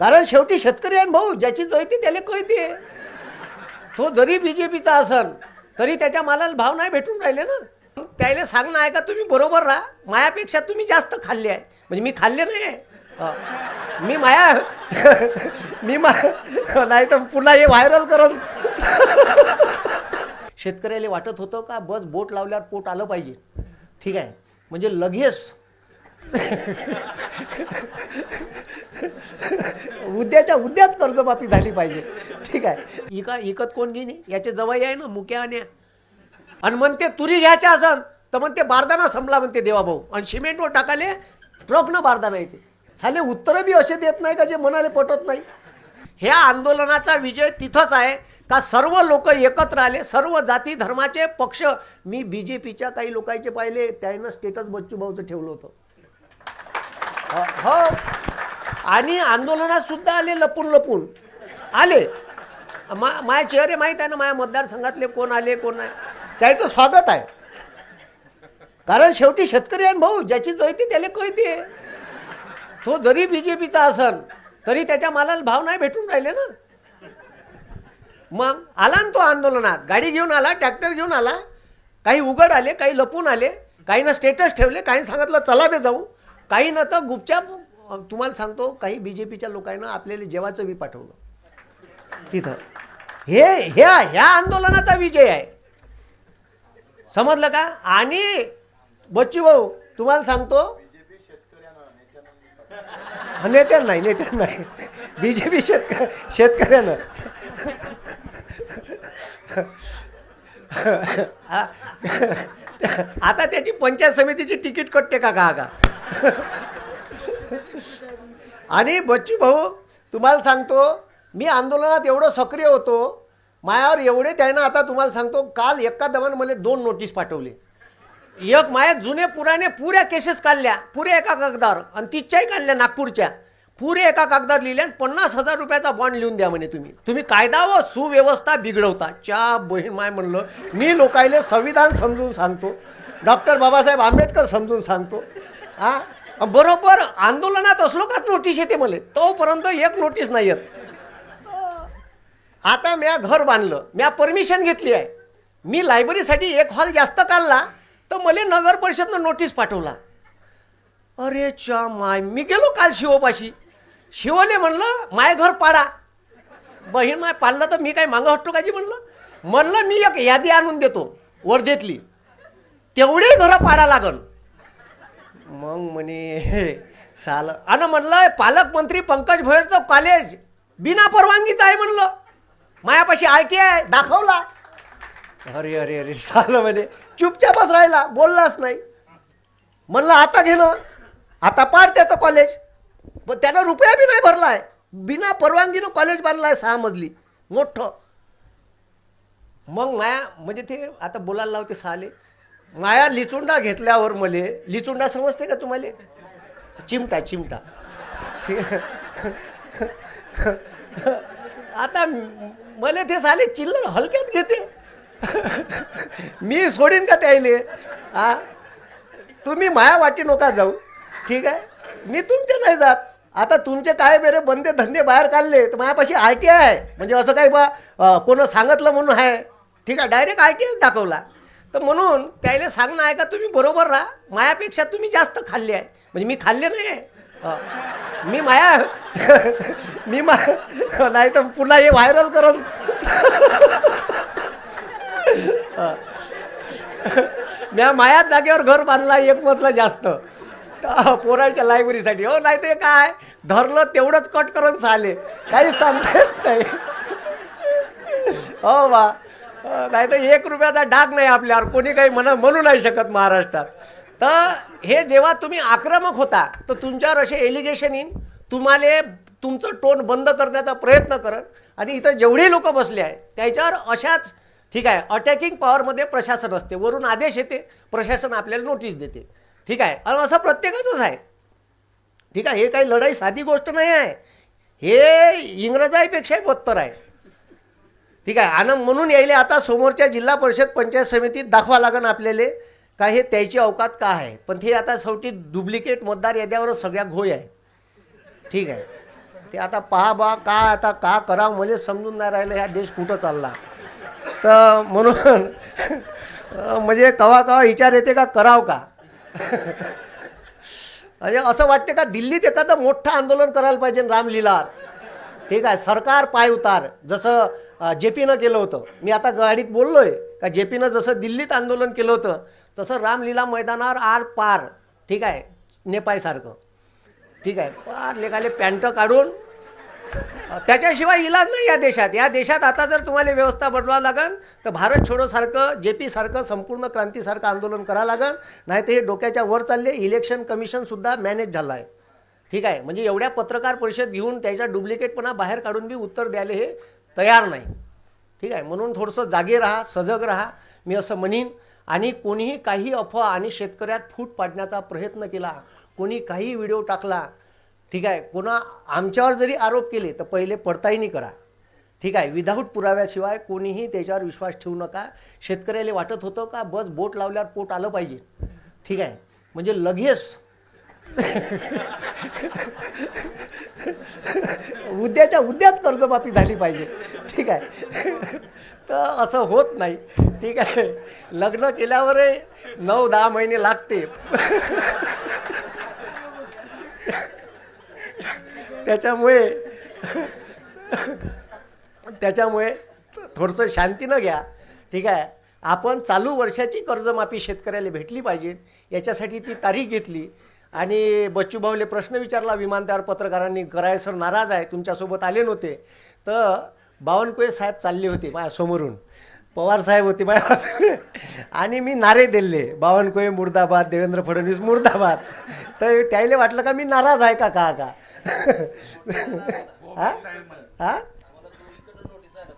कारण शेवटी शेतकरी आहे भाऊ ज्याची जळती त्याला कळते. तो जरी बीजेपीचा असन तरी त्याच्या मालाला भाव नाही भेटून राहिले ना. त्याला सांगणं आहे का तुम्ही बरोबर राहा. मायापेक्षा तुम्ही जास्त खाल्ले आहे. म्हणजे मी खाल्ले नाही आहे. मी माया मी मा नाही तर पुन्हा हे व्हायरल करत शेतकऱ्याला वाटत होतं का बस बोट लावल्यावर पोट आलं पाहिजे. ठीक आहे. म्हणजे लगेच. उद्याच्या उद्याच कर्जमाफी झाली पाहिजे. ठीक आहे. इका इकत कोण घेणे याचे जवळ आहे ना मुक्या आणि आणि म्हणते तुरी घ्यायच्या असन. तर म्हणते बारदाना संपला म्हणते देवाभाऊ. आणि सिमेंटवर टाकाले ट्रकनं बारदाना येते. झाले उत्तरं बी असे देत नाही का जे मनाले पटत नाही? ह्या आंदोलनाचा विजय तिथंच आहे का सर्व लोक एकत्र आले सर्व जाती धर्माचे पक्ष. मी बी जे पीच्या काही लोकांचे पाहिले त्यानं स्टेटस बच्चू भाऊचं ठेवलं होतं. हो. आणि आंदोलनात सुद्धा आले लपून लपून. आले. मा माझ्या चेहरे माहीत आहे ना माझ्या मतदारसंघातले कोण आले कोण नाही. त्याचं स्वागत आहे. कारण शेवटी शेतकरी आहे भाऊ ज्याची जळती त्याला कळते. तो जरी बीजेपीचा असन तरी त्याच्या मालाला भाव नाही भेटून राहिले ना. मग आला ना तो आंदोलनात. गाडी घेऊन आला ट्रॅक्टर घेऊन आला. काही उघड आले काही लपून आले. काही ना स्टेटस ठेवले काही सांगितलं चला बे जाऊ. काही न तर गुपचाप तुम्हाला सांगतो काही बी जे पीच्या लोकांना आपल्याला जेवाचं बी पाठवलं. तिथं. हे ह्या ह्या आंदोलनाचा विजय आहे. समजलं का? आणि बच्चू भाऊ तुम्हाला सांगतो नेत्यांना नाही नेत्यांना नाही. बीजेपी शेतक शेतकऱ्यानं. आता त्याची पंचायत समितीची तिकीट कटते का का का? आणि बच्चू भाऊ तुम्हाला सांगतो मी आंदोलनात एवढं सक्रिय होतो मायावर एवढे त्यानं आता तुम्हाला सांगतो काल एका दमानं मला दोन नोटीस पाठवले. एक माया जुने पुराने पुऱ्या केसेस काढल्या पुऱ्या एका कागदावर आणि तिच्याही काढल्या नागपूरच्या. पुरे एका कागदावर लिहिले आणि पन्नास हजार रुपयाचा बॉन्ड लिहून द्या म्हणे तुम्ही. तुम्ही कायदा व सुव्यवस्था बिघडवता. च्या बहीण माय म्हणलं मी लोकायले संविधान समजून सांगतो. डॉक्टर बाबासाहेब आंबेडकर समजून सांगतो. हा? बरोबर आंदोलनात असलो काच नोटीस येते मला? तोपर्यंत एक नोटीस नाही येत. आता म्या घर बांधलं म्या परमिशन घेतली आहे. मी लायब्ररीसाठी एक हॉल जास्त काढला तर मला नगर परिषदनं नोटीस पाठवला. अरे चा माय मी गेलो काल शिवोपाशी शिवले म्हणलं माय घर पाडा. बहीण माय पाडलं तर मी काय मागं हटतो काजी म्हणलं? म्हणलं मी एक यादी आणून देतो वर्धेतली. तेवढे घरं पाडा लागन. म्हणे हे साल आणि म्हणलं पालकमंत्री पंकज भोयरचं कॉलेज बिना परवानगीचं आहे म्हणलं. मायापाशी आयटी आहे दाखवला. अरे अरे अरे साल म्हणे चुपचापच राहिला बोललाच नाही. म्हणलं आता घेणं आता पाड त्याचं कॉलेज पण त्यानं रुपया बी नाही भरलाय. बिना परवानगीनं कॉलेज बांधलाय सहा मधली मोठं. मग माया म्हणजे ते आता बोलायला लावते सहाले माया लिचुंडा घेतल्यावर मले लिचुंडा समजते का तुम्हाला? चिमटा चिमटा. ठीक आता मला ते साले चिल्लर हलक्यात घेते. मी सोडीन का त्याले हा तुम्ही माया वाटी नका जाऊ. ठीक आहे? मी तुमच्या नाही जात. आता तुमचे काय बेरे बंदे धंदे बाहेर काढले तर माझ्यापाशी आय टी आहे. म्हणजे असं काही बा कोण सांगितलं म्हणून आहे. ठीक आहे? डायरेक्ट आय टी आयच दाखवला. तर म्हणून त्याला सांगणं आहे का तुम्ही बरोबर राहा. मायापेक्षा तुम्ही जास्त खाल्ले आहे. म्हणजे मी खाल्ले नाही आहे. मी माया मी मा नाही तर पुन्हा हे व्हायरल करत म्या मायाच जागेवर घर बांधला एक मधलं जास्त. तर पोराच्या लायब्ररीसाठी हो नाही ते काय? धरलं तेवढंच कट करून चाले काहीच सांगता येत नाही. हो बा. नाही तर एक रुपयाचा डाग नाही आपल्यावर. कोणी काही म्हणा म्हणू नाही शकत महाराष्ट्रात. तर हे जेव्हा तुम्ही आक्रमक होता तर तुमच्यावर असे एलिगेशन येईन. तुम्हाला तुमचं टोन बंद करण्याचा प्रयत्न करत आणि इथं जेवढे लोक बसले आहे त्याच्यावर अशाच ठीक आहे अटॅकिंग पॉवरमध्ये प्रशासन असते. वरून आदेश येते प्रशासन आपल्याला नोटीस देते. ठीक आहे? आणि असं प्रत्येकाचंच आहे. ठीक आहे? हे काही लढाई साधी गोष्ट नाही आहे. हे इंग्रजाईपेक्षाही बत्तर आहे. ठीक आहे. आणि म्हणून यायले आता समोरच्या जिल्हा परिषद पंचायत समितीत दाखवा लागन आपल्याला का हे त्याची अवकात का आहे. पण ते आता शेवटी डुप्लिकेट मतदार याद्यावरच सगळ्या घोय आहे. ठीक आहे. ते आता पहा बा का आता का करावं मला समजून नाही राहिलं ह्या देश कुठं चालला. तर म्हणून म्हणजे कवा कवा विचार येते का कराव का? म्हणजे असं वाटते का दिल्लीत एखादं मोठं आंदोलन करायला पाहिजे रामलीला. ठीक आहे. सरकार पाय उतार. जसं जे पीनं केलं होतं. मी आता गाडीत बोललोय का जे पीनं जसं दिल्लीत आंदोलन केलं होतं तसं रामलीला मैदानावर आर पार. ठीक आहे? नेपाळसारखं. ठीक आहे? पार लेखाले पॅन्ट काढून त्याच्याशिवाय इलाज नाही या देशात. या देशात आता जर तुम्हाला व्यवस्था बदलावं लागेल तर भारत छोडोसारखं जे पी सारखं संपूर्ण क्रांतीसारखं आंदोलन करावं लागेल नाही तर हे डोक्याच्या वर चालले इलेक्शन कमिशनसुद्धा मॅनेज झालं आहे. ठीक आहे? म्हणजे एवढ्या पत्रकार परिषद घेऊन त्याच्या डुप्लिकेटपणा बाहेर काढून बी उत्तर द्यायला हे तयार नाही. ठीक आहे? म्हणून थोडंसं जागे राहा सजग राहा. मी असं म्हणीन आणि कोणीही काही अफवा आणि शेतकऱ्यात फूट पाडण्याचा प्रयत्न केला कोणी काही व्हिडिओ टाकला ठीक आहे? कोणा आमच्यावर जरी आरोप केले तर पहिले पडताळणी करा. ठीक आहे? विदाऊट पुराव्याशिवाय कोणीही त्याच्यावर विश्वास ठेवू नका. शेतकऱ्याला वाटत होतं का बस बोट लावल्यावर पोट आलं पाहिजे? ठीक आहे? म्हणजे लगेच उद्याच्या उद्याच कर्जमाफी झाली पाहिजे. ठीक आहे. तर असं होत नाही. ठीक आहे. लग्न केल्यावरही नऊ दहा महिने लागते त्याच्यामुळे त्याच्यामुळे थोडंसं शांतीनं घ्या. ठीक आहे. आपण चालू वर्षाची कर्जमाफी शेतकऱ्याला भेटली पाहिजे. याच्यासाठी ती तारीख घेतली. आणि बच्चूभाऊले प्रश्न विचारला विमानतळावर पत्रकारांनी कराय सर नाराज आहे तुमच्यासोबत आले नव्हते. तर बावनकुळे साहेब चालले होते माझ्यासमोरून पवार साहेब होते माझ्या आणि मी नारे दिले. बावनकुळे मुर्दाबाद देवेंद्र फडणवीस मुर्दाबाद. तर त्याला वाटलं का मी नाराज आहे का का का? हा? हा?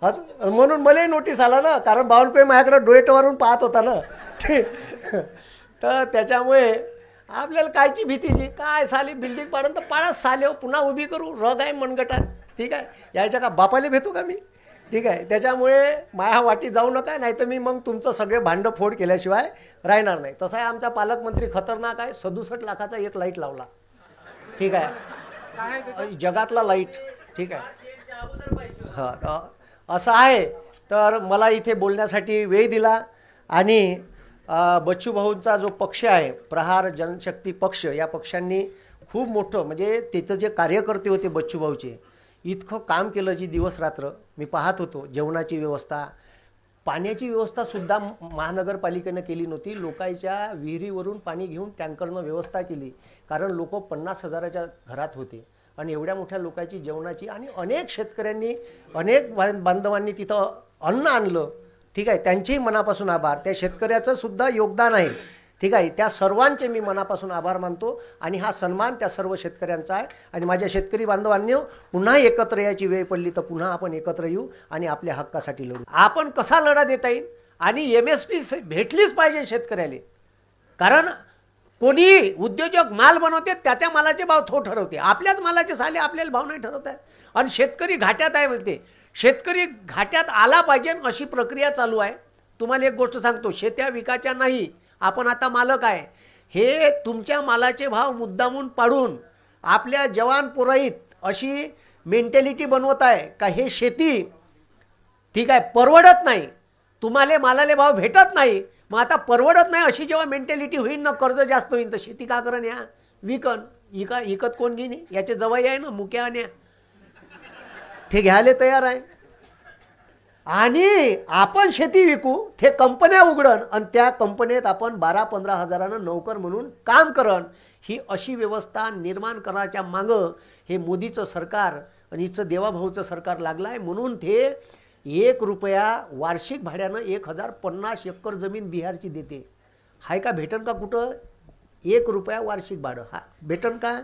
म्हणून मलाही नोटीस आला ना कारण बावनकुळे माझ्याकडे डोएटवरून पाहत होता ना. तर त्याच्यामुळे आपल्याला कायची भीतीची काय साली बिल्डिंग पाडून तर पाडा साले हो, पुन्हा उभी करू रग आहे मनगटात. ठीक आहे? यायच्या का बापाले भेटू का मी? ठीक आहे? त्याच्यामुळे माया वाटी जाऊ नका नाही तर मी मग तुमचं सगळे भांडं फोड केल्याशिवाय राहणार नाही. तसा आहे आमचा पालकमंत्री खतरनाक आहे. सदुसष्ट लाखाचा एक लाइट लावला. ठीक आहे? जगातला लाइट ठीक आहे? हां असं आहे. तर मला इथे बोलण्यासाठी वेळ दिला आणि बच्चूभाऊंचा जो पक्ष आहे प्रहार जनशक्ती पक्ष या पक्षांनी खूप मोठं म्हणजे तिथं जे कार्यकर्ते होते बच्चूभाऊचे इतकं काम केलं जी दिवस रात्र मी पाहत होतो जेवणाची व्यवस्था पाण्याची व्यवस्थासुद्धा महानगरपालिकेनं केली नव्हती लोकांच्या विहिरीवरून पाणी घेऊन टँकरनं व्यवस्था केली कारण लोक पन्नास हजाराच्या घरात होते आणि एवढ्या मोठ्या लोकांची जेवणाची आणि अनेक शेतकऱ्यांनी अनेक बांधवांनी तिथं अन्न आणलं ठीक आहे त्यांचेही मनापासून आभार. त्या शेतकऱ्याचं सुद्धा योगदान आहे. ठीक आहे त्या सर्वांचे मी मनापासून आभार मानतो आणि हा सन्मान त्या सर्व शेतकऱ्यांचा आहे. आणि माझ्या शेतकरी बांधवांनी पुन्हा एकत्र यायची वेळ पडली तर पुन्हा आपण एकत्र येऊ आणि आपल्या हक्कासाठी लढू. आपण कसा लढा देता येईल? आणि एम एस पी भेटलीच पाहिजे शेतकऱ्याला. कारण कोणी उद्योजक माल बनवते त्याच्या मालाचे भाव तो ठरवते. आपल्याच मालाचे साले आपल्याला भाव नाही ठरवत आहे आणि शेतकरी घाट्यात आहे म्हणते. शेतकरी घाट्यात आला पाहिजे अशी प्रक्रिया चालू आहे. तुम्हाला एक गोष्ट सांगतो शेत्या विकाच्या नाही आपण आता मालक आहे. हे तुमच्या मालाचे भाव मुद्दामून पाडून आपल्या जवान पुराईत अशी मेंटॅलिटी बनवत आहे का हे शेती ठीक आहे परवडत नाही. तुम्हाला मालाले भाव भेटत नाही. मग आता परवडत नाही अशी जेव्हा मेंटॅलिटी होईल ना कर्ज जास्त होईल तर शेती का करण या? विकन. इका इकत कोण घेणे याचे जवळ आहे ना मुक्या आण्या ते घ्यायला तयार आहे. आणि आपण शेती विकू ते कंपन्या उघडन आणि त्या कंपनीत आपण बारा पंधरा हजारानं नोकर म्हणून काम करण ही अशी व्यवस्था निर्माण करायच्या मागं हे मोदीचं सरकार आणि हिचं देवाभाऊचं सरकार लागलं आहे म्हणून ते एक रुपया वार्षिक भाड्यानं एक हजार पन्नास एकर जमीन बिहारची देते. हाय का भेटन का कुठं? एक रुपया वार्षिक भाडं. हा भेटन का?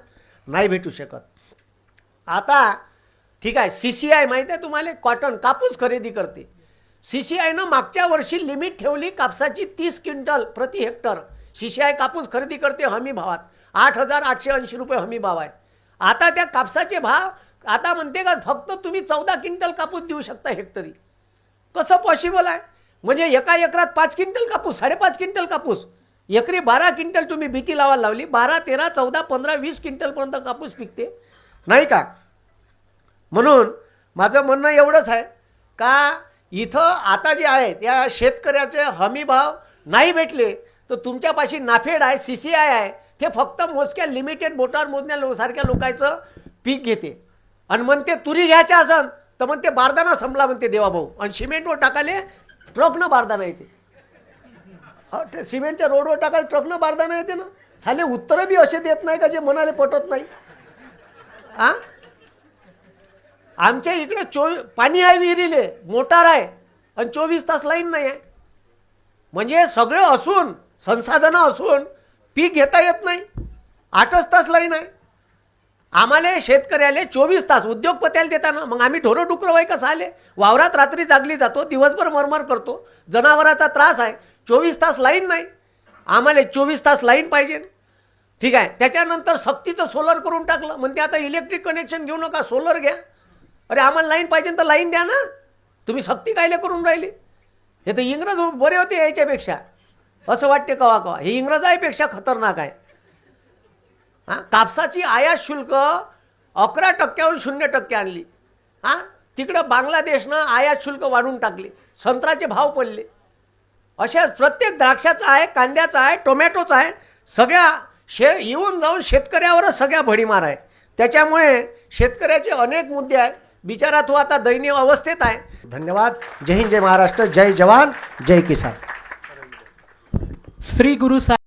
नाही भेटू शकत. आता ठीक आहे सी सी आय माहिती आहे तुम्हाला? कॉटन कापूस खरेदी करते. सी सी आयनं मागच्या वर्षी लिमिट ठेवली कापसाची तीस क्विंटल प्रति हेक्टर. सी सी आय कापूस खरेदी करते हमी भावात. आठ हजार आठशे ऐंशी रुपये हमी भाव आहे. आता त्या कापसाचे भाव आता म्हणते का फक्त तुम्ही चौदा क्विंटल कापूस देऊ शकता हेक्टरी. कसं पॉसिबल आहे? म्हणजे एका एकरात पाच क्विंटल कापूस साडेपाच क्विंटल कापूस. एकरी बारा क्विंटल तुम्ही बीटी लावायला लावली. बारा तेरा चौदा पंधरा वीस क्विंटलपर्यंत कापूस पिकते. नाही का? म्हणून माझं म्हणणं एवढंच आहे का इथं आता जे आहेत या शेतकऱ्याचे हमी भाव नाही भेटले तर तुमच्यापाशी नाफेड आहे सी सी आय आहे ते फक्त मोजक्या लिमिटेड बोटावर मोजण्या लो सारख्या लोकांचं पीक घेते. आणि म्हणते तुरी घ्यायच्या असन तर म्हणते बारदाना संपला म्हणते देवाभाऊ. आणि सिमेंटवर टाकाले ट्रकनं बारदाना येते. सिमेंटच्या रोडवर टाकायला ट्रकनं बारदाना येते ना. साले उत्तरं बी असे देत नाही का जे मनाले पटत नाही? आ? आमच्या इकडे चोवी पाणी आहे विहिरीले मोटार आहे आणि चोवीस तास लाईन नाही आहे म्हणजे सगळं असून संसाधनं असून पीक घेता येत नाही. आठच तास लाईन आहे. आम्हाला शेतकऱ्याले चोवीस तास उद्योगपत्याला देताना मग आम्ही ढोरं डुकरं वय कसं आले वावरात रात्री जागली जातो दिवसभर मरमर करतो जनावराचा त्रास आहे चोवीस तास लाईन नाही. आम्हाला चोवीस तास लाईन पाहिजे. ठीक आहे त्याच्यानंतर सक्तीचं सोलर करून टाकलं. म्हणते आता इलेक्ट्रिक कनेक्शन घेऊ नका सोलर घ्या. अरे आम्हाला लाईन पाहिजे तर लाईन द्या ना. तुम्ही सक्ती कायले करून राहिली? हे तर इंग्रज बरे होते याच्यापेक्षा. असं वाटते कवा कवा. हे इंग्रजापेक्षा खतरनाक आहे. हां कापसाची आयात शुल्क अकरा टक्क्याहून शून्य टक्के आणली. हां तिकडं बांगलादेशनं आयात शुल्क वाढवून टाकले. संत्र्याचे भाव पडले. अशा प्रत्येक द्राक्षाचा आहे कांद्याचा आहे टोमॅटोचा आहे सगळ्या शे येऊन जाऊन शेतकऱ्यावरच सगळ्या भडीमार आहे. त्याच्यामुळे शेतकऱ्याचे अनेक मुद्दे आहेत. बिचारा तो हो आता दैनीय अवस्थेत आहे. धन्यवाद. जय हिंद जय महाराष्ट्र. जय जवान जय किसान. श्री गुरु साहेब